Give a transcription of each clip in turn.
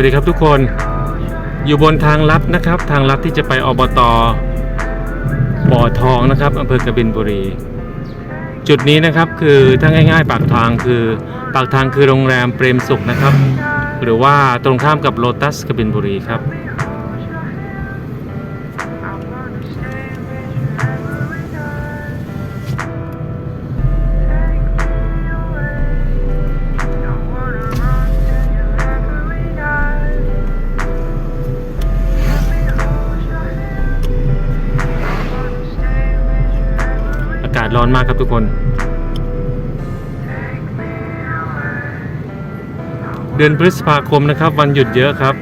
วัสดีครับทุกคน อยู่บนทางลัดนะครับ ทางลัดที่จะไปอบตบ่อทองนะครับอำเภอกบินบุรี จุดนี้นะครับคือถ้าง่าย ๆ ปากทางคือปากทางคือโรงแรมเปรมสุขนะครับ หรือว่าตรงข้ามกับโลตัสกบินบุรีครับ ศร้อนมากครับทุกคน เดือนพฤษภาคมนะครับ วันหยุดเยอะครับ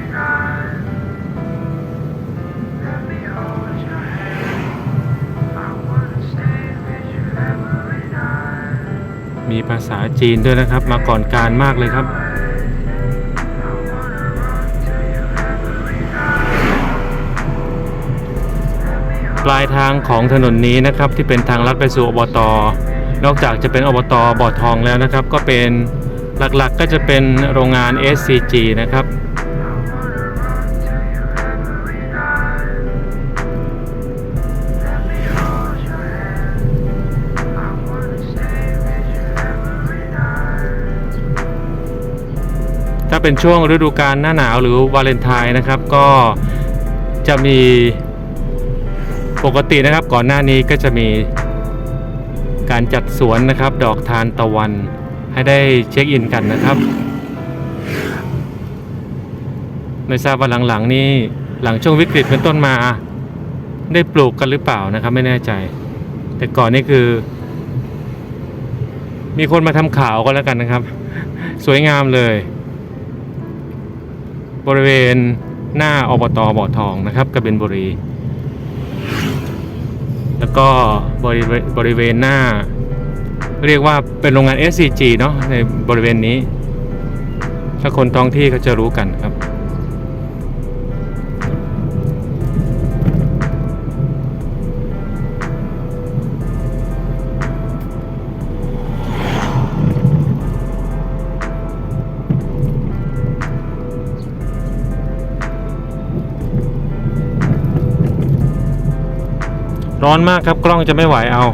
มีภาษาจีนด้วยนะครับ มาก่อนการมากเลยครับ ลายทางของถนนนี้นะครับที่เป็นทางลัดไปสู่อบตนอกจากจะเป็นอบตบ่อทองแล้วนะครับ ก็เป็นหลักๆก็จะเป็นโรงงาน SCG นะครับ ถ้าเป็นช่วงฤดูกาลหน้าหนาวหรือวาเลนไทน์นะครับ ก็จะมี ปกตินะครับก่อนหน้านี้ก็จะมีการจัดสวนนะครับ ดอกทานตะวันให้ได้เช็คอินกันนะครับ ไม่ทราบว่าหลังๆนี่หลังช่วงวิกฤตเป็นต้นมา ได้ปลูกกันหรือเปล่านะครับ ไม่แน่ใจ แต่ก่อนนี่คือ มีคนมาทำข่าวก็แล้วกันนะครับ สวยงามเลย บริเวณหน้าอบตบ่อทองนะครับกบินบุรี แล้วก็บริเวณบริเวณหน้า เรียกว่าเป็นโรงงาน SCG เนาะในบริเวณนี้ ถ้าคนท้องที่เขาจะรู้กันครับ ร้อนมากครับกล้องจะไม่ไหวเอา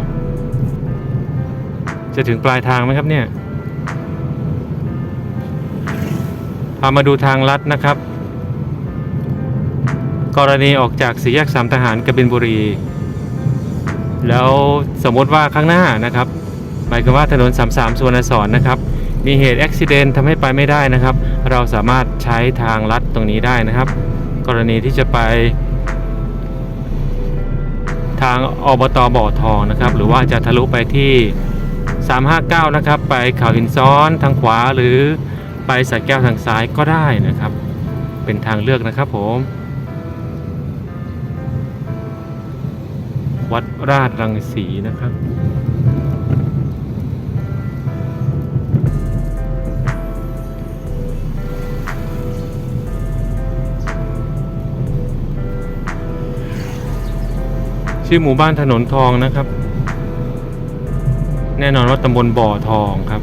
จะถึงปลายทางไหมครับเนี่ยพามาดูทางลัดนะครับ กรณีออกจากสี่แยกสามทหารกบินบุรี แล้วสมมติว่าข้างหน้านะครับ หมายความว่าถนน 33สุวรรณสอนนะครับ มีเหตุอุบิเหตุทำให้ไปไม่ได้นะครับ เราสามารถใช้ทางลัดตรงนี้ได้นะครับ กรณีที่จะไป ทางอบตบ่อทองนะครับ หรือว่าจะทะลุไปที่ 359 นะครับ ไปเขาหินซ้อนทางขวาหรือไปสายแก้วทางซ้ายก็ได้นะครับ เป็นทางเลือกนะครับผม วัดราชรังสีนะครับ ชื่อหมู่บ้านถนนทองนะครับ แน่นอนว่าตำบลบ่อทองครับ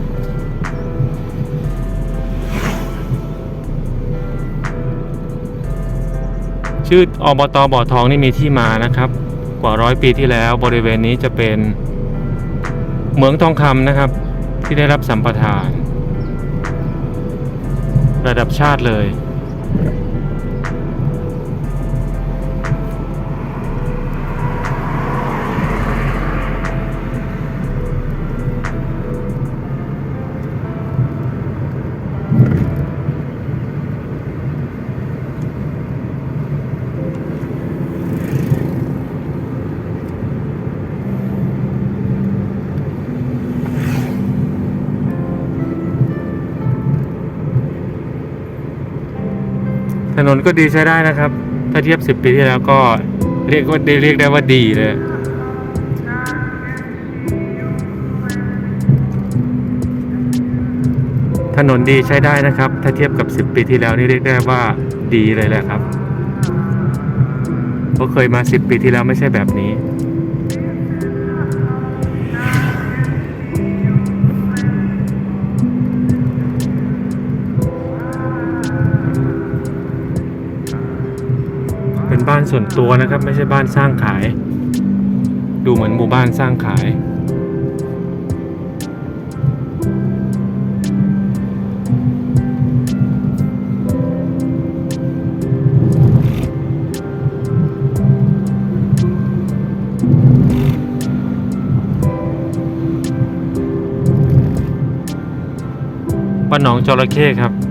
ชื่ออบตบ่อทองนี่มีที่มานะครับ กว่าร้อยปีที่แล้วบริเวณนี้จะเป็นเหมืองทองคำนะครับ ที่ได้รับสัมปทาน ระดับชาติเลย ถนนก็ดีใช้ได้นะครับ ถ้าเทียบ 10 ปีที่แล้วก็เรียกว่าเรียกได้ว่าดีเลยถนนดีใช้ได้นะครับ ถ้าเทียบกับ 10 ปีที่แล้วนี่เรียกได้ว่าดีเลยแหละครับเพราะเคยมา 10 ปีที่แล้วไม่ใช่แบบนี้ บ้านส่วนตัวนะครับ ไม่ใช่บ้านสร้างขาย ดูเหมือนหมู่บ้านสร้างขายบ้านหนองจระเข้ครับ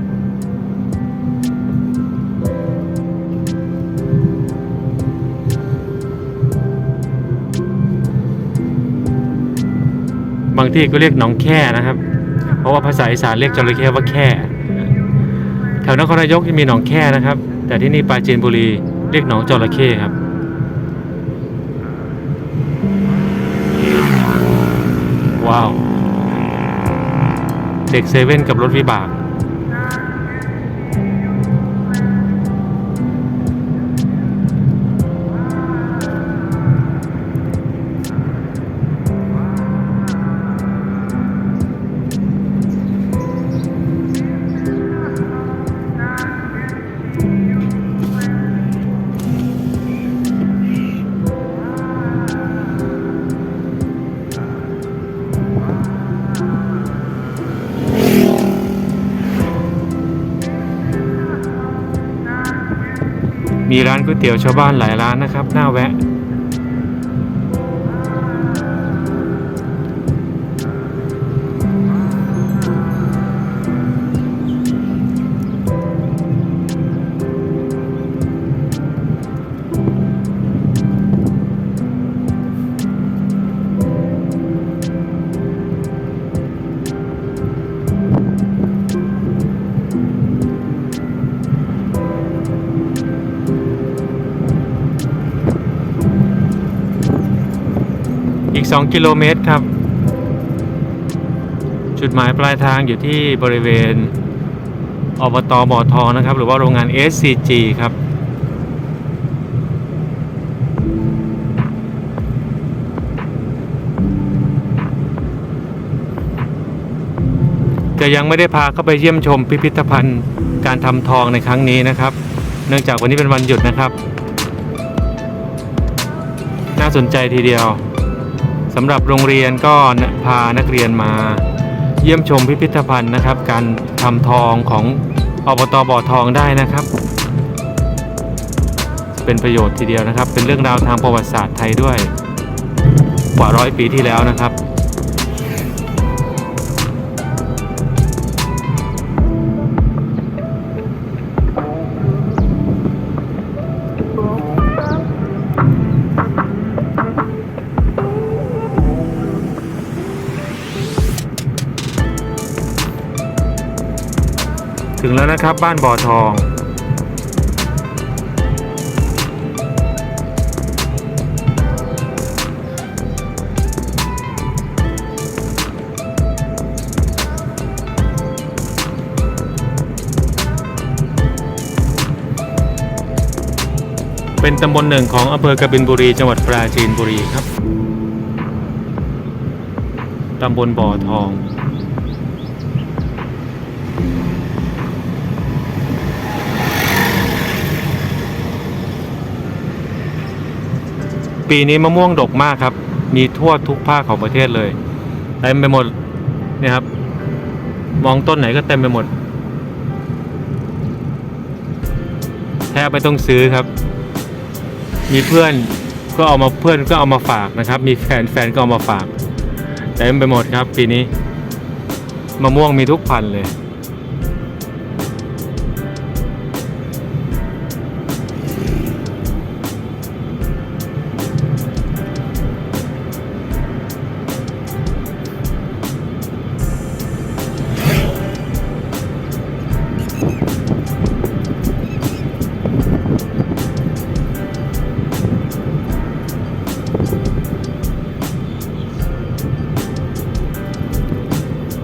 างที่ก็เรียกหนองแค่นะครับ เพราะว่าภาษาอีสานเรียกจระเข้ว่าแค่ แถวนครนายกจะมีหนองแค่นะครับ แต่ที่นี่ปราจีนบุรีเรียกหนองจระเข้ครับว้าว เด็กเซเว่นกับรถวิบาก มีร้านก๋วยเตี๋ยวชาวบ้านหลายร้านนะครับน่าแวะ 2 กิโลเมตรครับ จุดหมายปลายทางอยู่ที่บริเวณอบตบ่อทองนะครับ หรือว่าโรงงาน SCG ครับจะยังไม่ได้พาเข้าไปเยี่ยมชมพิพิธภัณฑ์การทำทองในครั้งนี้นะครับ เนื่องจากวันนี้เป็นวันหยุดนะครับ น่าสนใจทีเดียว สำหรับโรงเรียนก็พานักเรียนมาเยี่ยมชมพิพิธภัณฑ์นะครับ การทำทองของอบตบ่อทองได้นะครับ เป็นประโยชน์ทีเดียวนะครับ เป็นเรื่องราวทางประวัติศาสตร์ไทยด้วย กว่าร้อยปีที่แล้วนะครับ แล้วนะครับ บ้านบ่อทอง เป็นตำบลหนึ่งของอำเภอกบินบุรี จังหวัดปราจีนบุรีครับ ตำบลบ่อทอง ปีนี้มะม่วงดกมากครับ มีทั่วทุกภาคของประเทศเลยเต็มไปหมดเนี่ยครับ มองต้นไหนก็เต็มไปหมด แทบไม่ต้องซื้อครับ มีเพื่อนก็เอามาเพื่อนก็เอามาฝากนะครับ มีแฟนแฟนก็เอามาฝากเต็มไปหมดครับ ปีนี้มะม่วงมีทุกพันธุ์เลย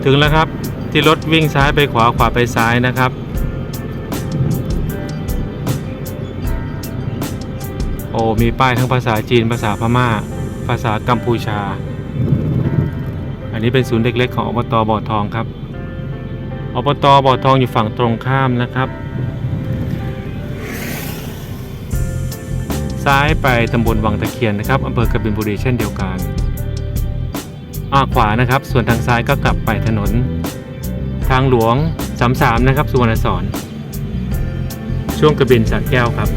ถึงแล้วครับที่รถวิ่งซ้ายไปขวาขวาไปซ้ายนะครับ โอ้มีป้ายทั้งภาษาจีนภาษาพม่า ภาษากัมพูชา อันนี้เป็นศูนย์เด็กเล็กของอบตบ่อทองครับอบตบ่อทองอยู่ฝั่งตรงข้ามนะครับ ซ้ายไปตำบลวังตะเคียนนะครับอำเภอกบินบุรีเช่นเดียวกัน อาขวานะครับ ส่วนทางซ้ายก็กลับไปถนน ทางหลวง 33 นะครับสุวรรณสอนช่วงกระบินสระแก้วครับ